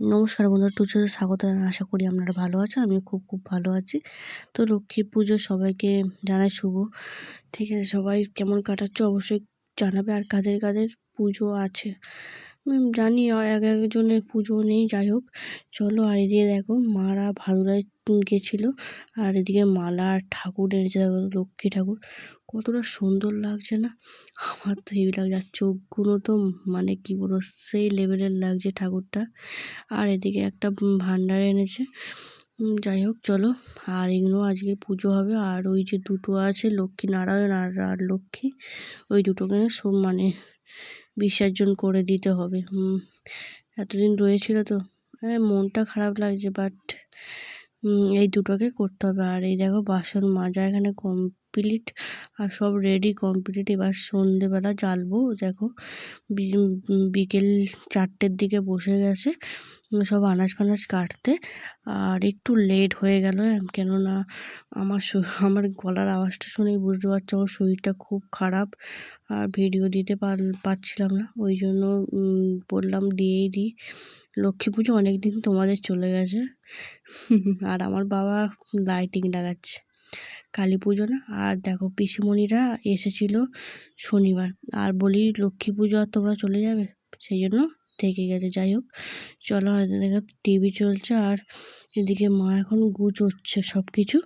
নমস্কার বন্ধুরা টুচুতে স্বাগত আশা করি আপনারা ভালো আছেন আমি খুব খুব ভালো আছি। তো লক্ষ্মী পুজো সবাইকে জানাই শুভ। ঠিক আছে, সবাই কেমন কাটাচ্ছে অবশ্যই জানাবে। আর কাদের কাদের পুজো আছে? জানি এক একজনের পুজো নেই, যাই হোক। চলো আর এদিকে দেখো, মারা ভাদুরায় গেছিল। আর এদিকে মালা আর ঠাকুর এনেছে, দেখো লক্ষ্মী ঠাকুর। কতটা সুন্দর লাগছে না? আমার তো হেভি লাগছে, আর চোখগুলো তো মানে কি বলব, সেই লেভেলের লাগছে ঠাকুরটা। আর এদিকে একটা ভান্ডার এনেছে। যাই হোক, চলো। আর এগুলো আজকে পুজো হবে, আর ওই যে দুটো আছে, লক্ষ্মী নারায়ণ আর আর লক্ষ্মী। ওই দুটোকে সব মানে বিসর্জন করে দিতে হবে। এতদিন রয়েছিল তো। হ্যাঁ মনটা খারাপ লাগছে বাট এই দুটোকে করতে হবে। আর এই দেখো, বাসন মাজা এখানে কমপ্লিট আর সব রেডি কমপ্লিট এবার সন্ধেবেলা জ্বালবো। দেখো বিকেল চারটের দিকে বসে গেছে, সব আনাজ ফানাজ কাটতে, আর একটু লেট হয়ে গেল কেননা আমার আমার গলার আওয়াজটা শুনেই বুঝতে পারছ, আমার শরীরটা খুব খারাপ, আর ভিডিও দিতে পার, পারছিলাম না, ওই জন্য বললাম দিয়েই দিই। লক্ষ্মী পুজো অনেক দিন তোমাদের চলে গেছে, আর আমার বাবা লাইটিং লাগাচ্ছে। কালী পুজো না আর দেখো পিসিমণিরা এসেছিল শনিবার। আর বলি লক্ষ্মী পুজো আর তোমরা চলে যাবে? সেই জন্য থেকে গেছে। যাই হোক, চলো হয়তো দেখো টিভি চলছে আর এদিকে মা এখন গুছোচ্ছে সব কিছু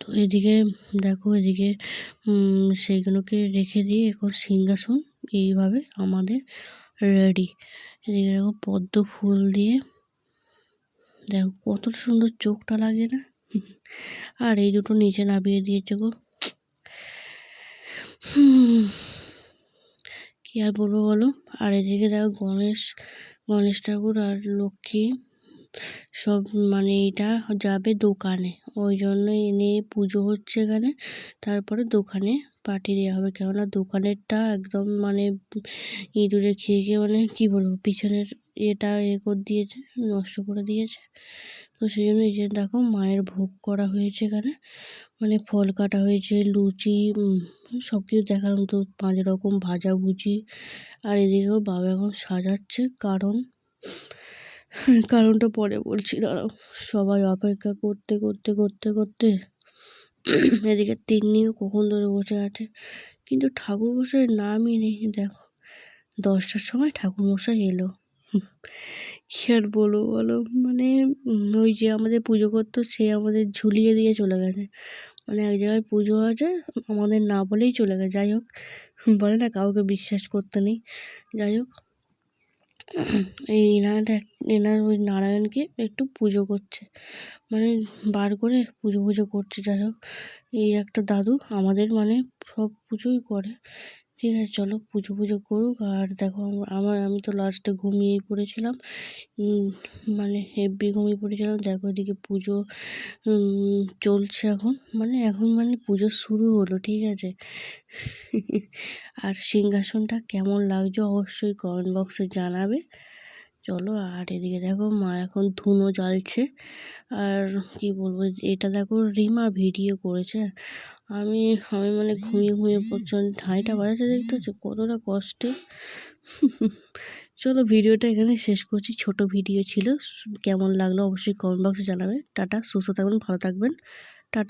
তো এদিকে দেখো, এদিকে সেইগুলোকে রেখে দিয়ে এখন সিংহাসন এইভাবে আমাদের রেডি এদিকে দেখো পদ্ম ফুল দিয়ে, দেখো কত সুন্দর চোখটা লাগে না? আর এই দুটো নিচে নামিয়ে দিয়েছে গো। কি আর বলব বলো? আর এদিকে দেখো গণেশ গণেশ ঠাকুর আর লক্ষ্মী সব মানে এটা যাবে দোকানে। ওই জন্য এনে পুজো হচ্ছে এখানে। তারপরে দোকানে পাঠিয়ে দেওয়া হবে। কেননা দোকানেরটা একদম মানে ইঁদুরে খেয়ে খেয়ে মানে কী বলব, পিছনের এটা এ করে দিয়েছে, নষ্ট করে দিয়েছে। তো সেই জন্য এই যে দেখো মায়ের ভোগ করা হয়েছে এখানে। মানে ফল কাটা হয়েছে, লুচি সব কিছু দেখালাম তো, পাঁচ রকম ভাজাভুজি আর এদিকেও বাবা এখন সাজাচ্ছে, কারণ, কারণটা পরে বলছি, দাঁড়াও। সবাই অপেক্ষা করতে করতে করতে করতে এদিকে তিন্নিও কখন ধরে বসে আছে, কিন্তু ঠাকুর মশাই নামই নেই। দেখো, দশটার সময় ঠাকুর মশাই এলো। কী আর বলব বলো? মানে ওই যে আমাদের পুজো করতো, সে আমাদের ঝুলিয়ে দিয়ে চলে গেছে। মানে এক জায়গায় পুজো আছে, আমাদের না বলেই চলে গেছে। যাই হোক, বলে না, কাউকে বিশ্বাস করতে নেই। যাই হোক, এই এনার এনার ওই নারায়ণকে একটু পুজো করছে। মানে বার করে পুজো পুজো করছে, যাই হোক। এই একটা দাদু আমাদের মানে সব পুজোই করে। ঠিক আছে, চলো পুজো পুজো করুক। আর দেখো, আমার আমি তো লাস্টে ঘুমিয়ে পড়েছিলাম। মানে হেব্বি ঘুমিয়ে পড়েছিলাম। দেখো এদিকে পুজো চলছে এখন। মানে এখন মানে পুজো শুরু হলো, ঠিক আছে? আর সিংহাসনটা কেমন লাগছে অবশ্যই কমেন্ট বক্সে জানাবে। চলো, আর এদিকে দেখো, মা এখন ধুনো জ্বালছে। আর কি বলব, এটা দেখো রিমা ভিডিও করেছে। আমি আমি মানে ঘুমিয়ে ঘুমিয়ে পড়ছিলাম। ঠাঁইটা বাজাতে দেখতে হচ্ছে কতটা কষ্টে। চলো ভিডিওটা এখানে শেষ করছি। ছোট ভিডিও ছিল। কেমন লাগল অবশ্যই কমেন্ট বক্সে জানাবে। টাটা, সুস্থ থাকবেন, ভালো থাকবেন। টাটা।